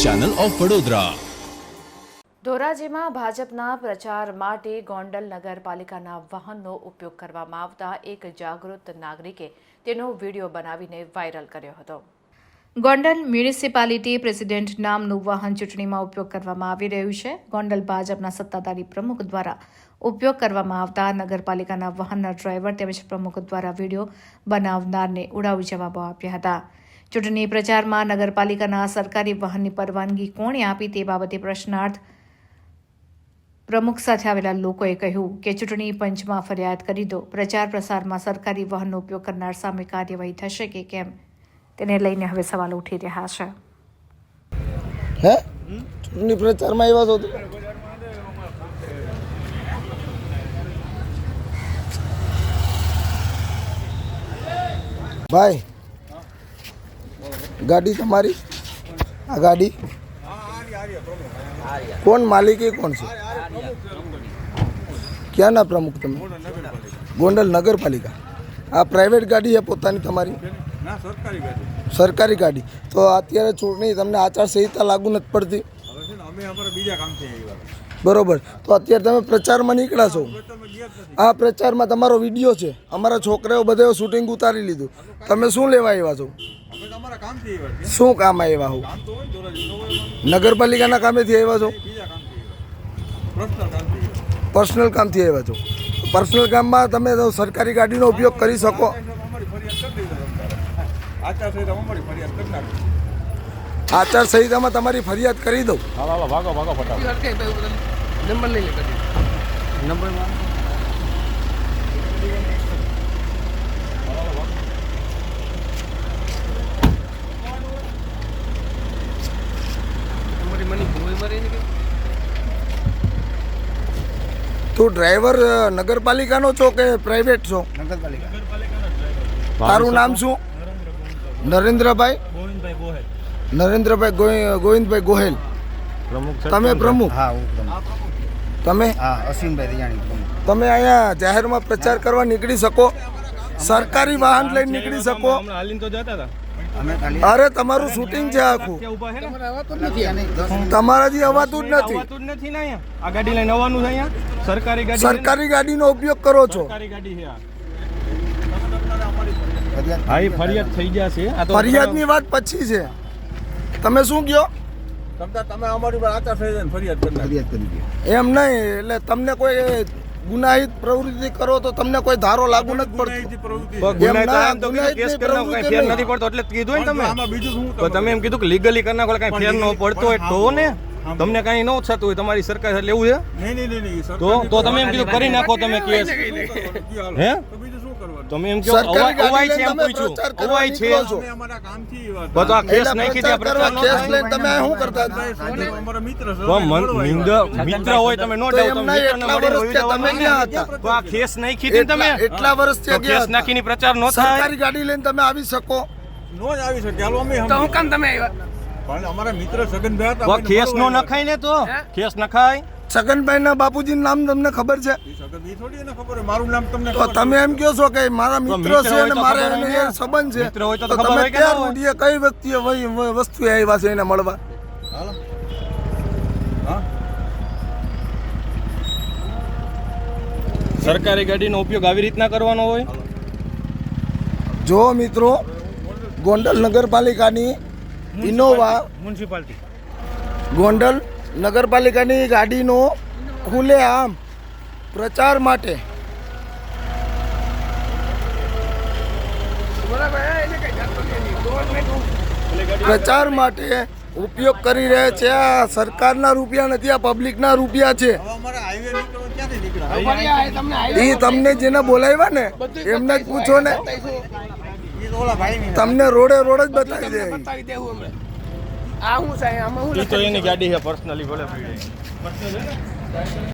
Channel of Vadodara ધોરાજીમાં ભાજપના પ્રચાર માટે ગોંડલ નગરપાલિકાના વાહનનો ઉપયોગ કરવામાં આવતા એક જાગૃત નાગરિકે તેનો વીડિયો બનાવીને વાયરલ કર્યો હતો. ગોંડલ મ્યુનિસિપાલિટી પ્રેસિડેન્ટ નામનું વાહન ચૂંટણીમાં ઉપયોગ કરવામાં આવી રહ્યું છે. ગોંડલ ભાજપના સત્તાધારી પ્રમુખ દ્વારા ઉપયોગ કરવામાં આવતા નગરપાલિકાના વાહનના ડ્રાઈવર તેમજ પ્રમુખ દ્વારા વીડિયો બનાવનારને ઉડાવ જવાબો આપ્યા હતા. ચૂંટણી પ્રચારમાં નગરપાલિકાના સરકારી વાહનની પરવાનગી કોણે આપી તે બાબતે પ્રશ્નાર્થ પ્રમુખ સાથે આવેલા લોકોએ કહ્યું કે ચૂંટણી પંચમાં ફરિયાદ કરી દો. પ્રચાર પ્રસારમાં સરકારી વાહનનો ઉપયોગ કરનાર સામે કાર્યવાહી થશે કે કેમ? તેને લઈને હવે સવાલ ઉઠી રહ્યા છે. હે? ચૂંટણી પ્રચારમાં એવા તો ભાઈ ગાડી તમારી આ ગાડી? કોણ માલિકી કોણ છે? ક્યાંના પ્રમુખ તમે? ગોંડલ નગરપાલિકા. આ પ્રાઇવેટ ગાડી છે પોતાની તમારી? સરકારી ગાડી. તો અત્યારે ચૂંટણી તમને આચારસંહિતા લાગુ નથી પડતી? બીજા કામથી બરોબર. તો અત્યારે તમે પ્રચારમાં નીકળ્યા છો. આ પ્રચારમાં તમારો વીડિયો છે. અમારા છોકરાઓ બધે શૂટિંગ ઉતારી લીધું. તમે શું લેવા આવ્યા છો? શું કામ આવ્યા હો? નગરપાલિકાના કામેથી આવ્યા છો? પર્સનલ કામથી આવ્યા છો. પર્સનલ કામમાં તમે સરકારી ગાડીનો ઉપયોગ કરી શકો. આચાર ફરિયાદ કરી દીધો તમે આચારસંહિતા અમારી ફરિયાદ કરી નાખી આચારસંહિતામાં લઈ લે કદી. દઉં તું ડ્રાઈવર નગરપાલિકાનો છો કે પ્રાઇવેટ છો? તારું નામ શું? નરેન્દ્રભાઈ? ગોવિંદભાઈ ગોહેલ. નરેન્દ્રભાઈ ગોવિંદભાઈ ગોહેલ તમે પ્રમુખ? હા હું પ્રમુખ. તમે? હા અસીમભાઈ દિયાણી તમે અહીંયા જાહેરમાં પ્રચાર કરવા નીકળી શકો? સરકારી વાહન લઈને નીકળી શકો? હાલીને તો જતા હતા અરે તમારું શૂટિંગ છે આખું. તમારાથી અવાતું જ નથી. આવતું જ નથી ને અહીંયા. આ ગાડી લઈને આવવાનું છે સરકારી ગાડી સરકારી ગાડીનો ઉપયોગ કરો છો. સરકારી ગાડી છે આ. ફરિયાદ થઈ જશે આ તો ફરિયાદની વાત પછી છે. તમે શું કહો તમે અમારી પર આચારસંહિતા ફરિયાદ કરી ફરિયાદ કરી દે. એમ નહીં એટલે તમને કોઈ ગુનાહિત પ્રવૃત્તિ કરો તો તમને કોઈ ધારો લાગુ નથી પડતો. એમ ના, ગુનાહિત ફેર નથી પડતો એટલે કીધું ને તમે. આમાં બીજું શું તો તમે એમ કીધું કે લીગલી કરના કોઈ કઈ ફેર ન પડતો હોય તો ને. તમને કઈ ન થતું હોય તમારી સરકાર લેવું છે? નહીં નહીં નહીં નહીં તો તો તમે એમ કીધું કરી નાખો તમે કેસ. હે તો બીજું શું કરવાનું? તમે એમ કહો અવાય છે એમ તમે પૂછ્યું. અવાય છે છો. તો આ કેસ નહીં કીધી પ્રચાર કેસ લઈને તમે શું કરતા હતા? અમારા મિત્ર છે તો મિત્ર હોય તમે નો ડાઉટ એમના એટલા વર્ષ થયા તમે ક્યાં હતા. તો આ કેસ નહીં કીધી તમે? એટલા- વર્ષ છે કેસ નાખીની પ્રચાર નો થાય? સરકારી ગાડી લઈને તમે આવી શકો. નો જ આવી શકે. હાલો અમે તો હું કામ તમે પણ અમારા મિત્ર સગનભાઈ હતા કેસ નો નખાય ને તો? કેસ નખાય? છગનભાઈ ના બાપુજીનું નામ તમને ખબર છે? આવ્યા. સગન ઈ થોડી એને ખબર હોય. મારું નામ તમને તો તમે એમ કહો છો કે મારા મિત્ર છે અને મારે એને સંબંધ છે. તો તમે ક્યાં રૂઢીએ કઈ વ્યક્તિએ વહી આવ્યા છે એને મળવા? હા? સરકારી ગાડીનો ઉપયોગ આવી રીતના કરવાનો હોય? જો મિત્રો ગોંડલ નગરપાલિકાની ઇનોવા મ્યુનિસિપાલિટી. ગોંડલ નગરપાલિકાની ગાડીનો ખુલ્લેઆમ પ્રચાર માટે. પ્રચાર માટે ઉપયોગ કરી રહ્યા છે. આ સરકારના રૂપિયા નથી આ પબ્લિકના રૂપિયા છે. હવે અમારે હાઈવે નીકળવો ક્યાંથી નીકળે એ તમને જેને બોલાવ્યા ને એમને જ પૂછો ને. તમને રોડે રોડ જ બતાવી દે. એ તો એની ગાડી છે પર્સનલી ભલે